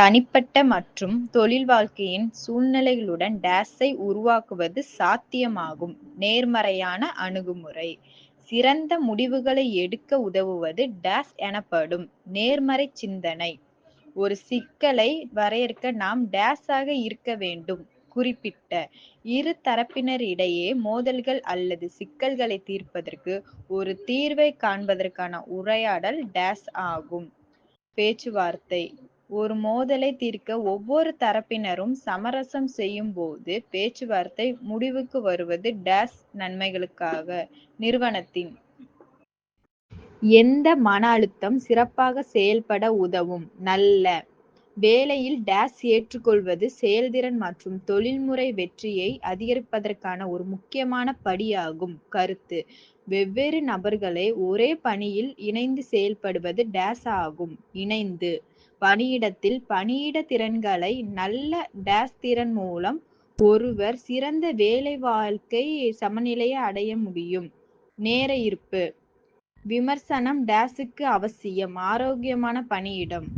தனிப்பட்ட மற்றும் தொழில் வாழ்க்கையின் சூழ்நிலைகளுடன் டேஸை உருவாக்குவது சாத்தியமாகும். நேர்மறையான அணுகுமுறை சிறந்த முடிவுகளை எடுக்க உதவுவது டேஸ் எனப்படும். நேர்மறை சிந்தனை ஒரு சிக்கலை வரையறுக்க நாம் டேஸாக இருக்க வேண்டும். குறிப்பிட்ட, இரு தரப்பினரிடையே மோதல்கள் அல்லது சிக்கல்களை தீர்ப்பதற்கு ஒரு தீர்வை காண்பதற்கான உரையாடல் டேஸ் ஆகும். பேச்சுவார்த்தை ஒரு மோதலை தீர்க்க ஒவ்வொரு தரப்பினரும் சமரசம் செய்யும் போது பேச்சுவார்த்தை முடிவுக்கு வருவது டேஸ் நன்மைகளுக்காக. நிறுவனத்தின் எந்த மன அழுத்தம் சிறப்பாக செயல்பட உதவும். நல்ல வேலையில் டேஸ் ஏற்றுக்கொள்வது செயல்திறன் மற்றும் தொழில்முறை வெற்றியை அதிகரிப்பதற்கான ஒரு முக்கியமான படியாகும். கருத்து வெவ்வேறு நபர்களை ஒரே பணியில் இணைந்து செயல்படுவது டேஸ் ஆகும். இணைந்து பணியிடத்தில் பணியிட திறன்களை நல்ல டேஸ் திறன் மூலம் ஒருவர் சிறந்த வேலை-வாழ்க்கை சமநிலையை அடைய முடியும். நேர இருப்பு விமர்சனம் டேஸுக்கு அவசியம். ஆரோக்கியமான பணியிடம்